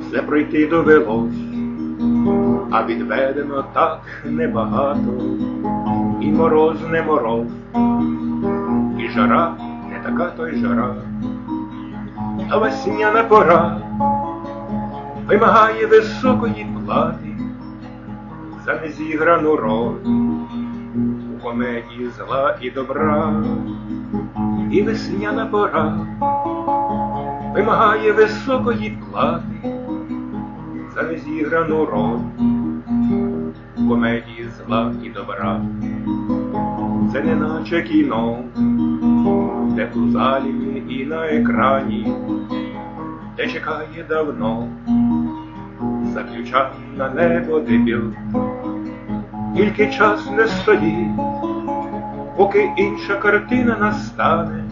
Все пройти довелось, а відведено так небагато, і мороз не мороз, і жара не така то й жара, а весняна пора вимагає високої плати за незіграну роль у комедії зла і добра, і весняна пора вимагає високої плати за незіграну роль комедії зла і добра. Це не наче кіно, де у залі і на екрані, де чекає давно, заключав на небо дебют. Тільки час не стоїть, поки інша картина настане,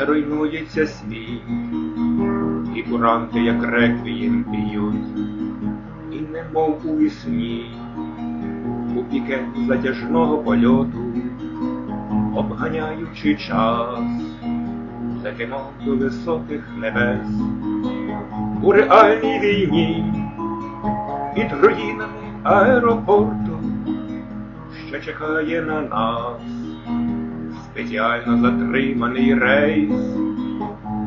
руйнується світ, і куранти, як реквієм б'ють, і немов у вісні, у піке затяжного польоту, обганяючи час, летимо до високих небес, у реальній війні під руїнами аеропорту, що чекає на нас, спеціально затриманий рейс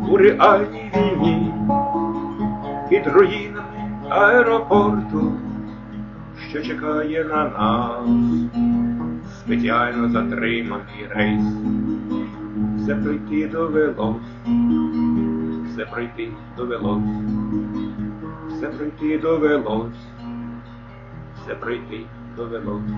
у реальній війні, під руїнами аеропорту, що чекає на нас, спеціально затриманий рейс. Все пройти довелось, все пройти довелось, все пройти довелось, все пройти довелось.